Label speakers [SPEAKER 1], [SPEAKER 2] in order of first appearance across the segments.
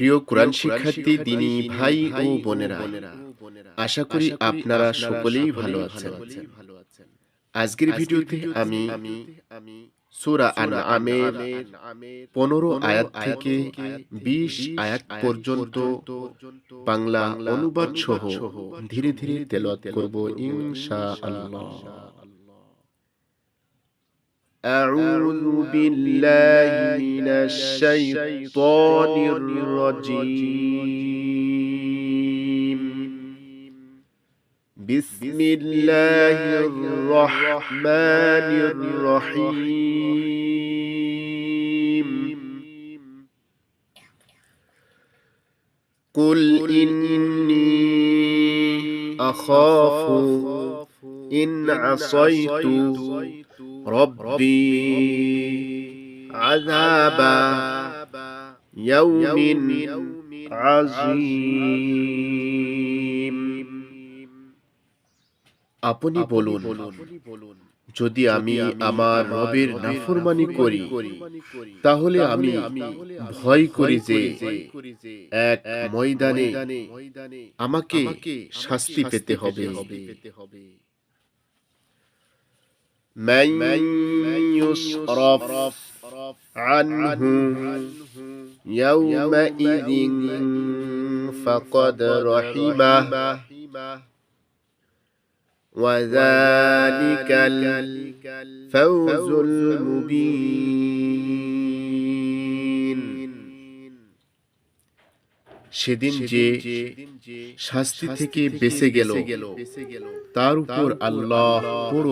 [SPEAKER 1] প্রিয় কোরআন শিক্ষার্থী দিনী ভাই ও বোনেরা আশা করি আপনারা সকলেই ভালো আছেন। আজকের ভিডিওতে আমি সূরা আন আমের পনেরো আয়াত থেকে বিশ আয়াত পর্যন্ত বাংলা অনুবাদ সহ ধীরে ধীরে তেলাওয়াত করব ইনশা আল্লাহ أعوذ بالله من الشيطان الرجيم. بسم الله الرحمن الرحيم. قل إني أخاف إن عصيت ربي عذاب يوم عظيم আপনি বলুন যদি আমি আমার রবের নাফরমানি করি তাহলে আমি ভয় করি যে এক ময়দানে আমাকে শাস্তি পেতে হবে من يصرف عنه يومئذ فقد رحمه وذلك الفوز المبين সেদিন যে শাস্তি থেকে বেঁচে গেল তার উপর আল্লাহ বড়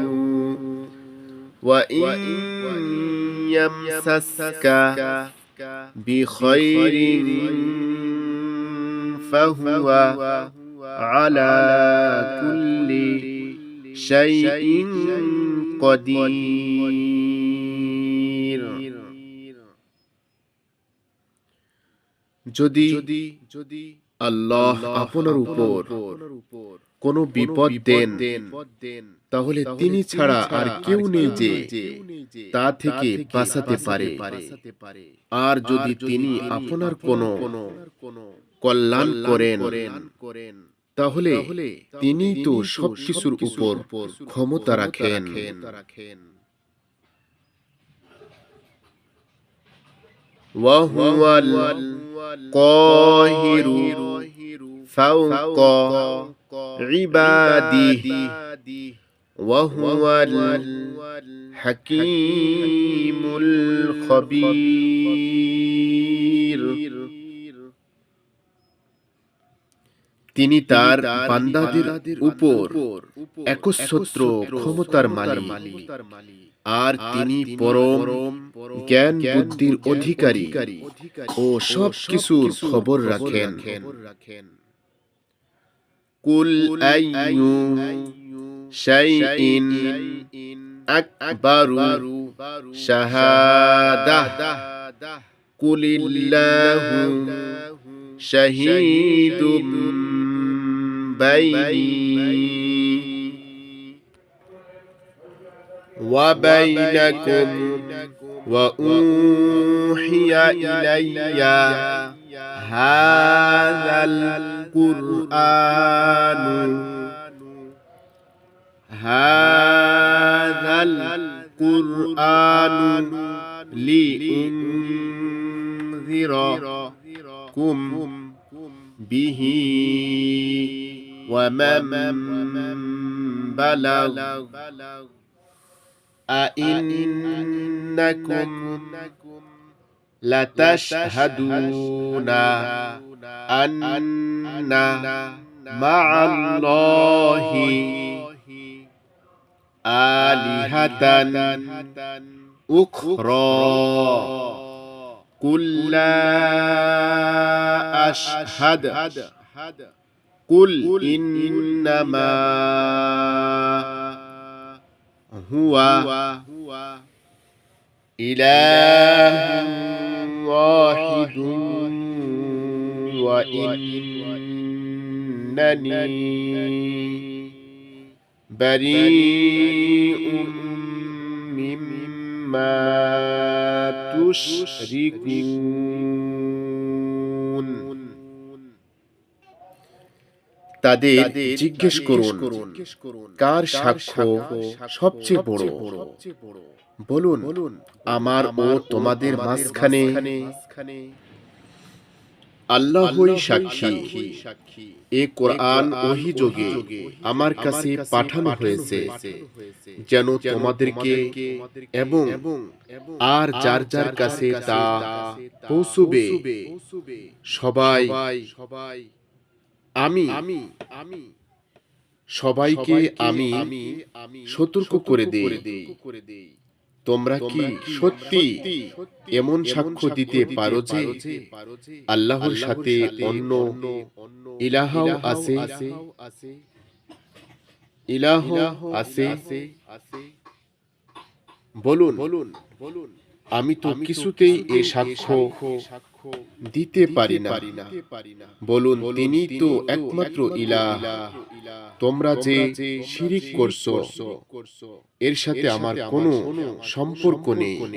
[SPEAKER 1] وَإِن يَمْسَسْكَ بِخَيْرٍ فَهُوَ عَلَى كُلِّ شيء قدير যদি যদি আল্লাহ আপনার উপর কোন বিপদ দেন। তাহলে তিনি ছাড়া আর কেউ নেই যে তা থেকে বাঁচাতে পারে। আর যদি তিনি আপনার কোন কল্যাণ করেন তাহলে তিনি তো সবকিছুর উপর ক্ষমতা রাখেন। وهو القاهر فوق عباده وهو الحكيم الخبير তিনি তার বান্দাদের উপর একচ্ছত্র ক্ষমতার মালিক আর তিনি পরম জ্ঞান বুদ্ধির অধিকারী ও সব কিছুর খবর রাখেন। কুল আইয়ু শাইইন আকবারু শাহাদা কুলিল্লাহু শাহীদুম বাইনি وبينكم وأوحي إلي هذا القرآن. هذا القرآن لأنذركم به ومن بلغ. أئنكم لتشهدون أن مع الله آلهة أخرى. قل لا أشهد. قل إنما هو إله واحد وإنني بريء مما تشركون. তাদের জিজ্ঞেস করুন কার সাক্ষ্য সবচেয়ে বড়? বলুন আমার ও তোমাদের মাঝখানে আল্লাহই সাক্ষী। এ কোরআন ওহি যোগে আমার কাছে পাঠানো হয়েছে যেন তোমাদেরকে এবং আর যার যার কাছে তা পৌঁছবে। সবাই সবাই আমি আমি আমি। সবাইকে আমি সতর্ক করে দেই। তোমরা কি সত্যি এমন সাক্ষ্য দিতে পারো যে আল্লাহর সাথে অন্য ইলাহাও আছে। ইলাহ আছে। বলুন বলুন বলুন। আমি তো কিছুতেই এ সাক্ষ্য দিতে পারি না। বলুন, তিনি তো একমাত্র ইলা তোমরা যে শিরিক করছ, এর সাথে আমার কোনো সম্পর্ক নেই।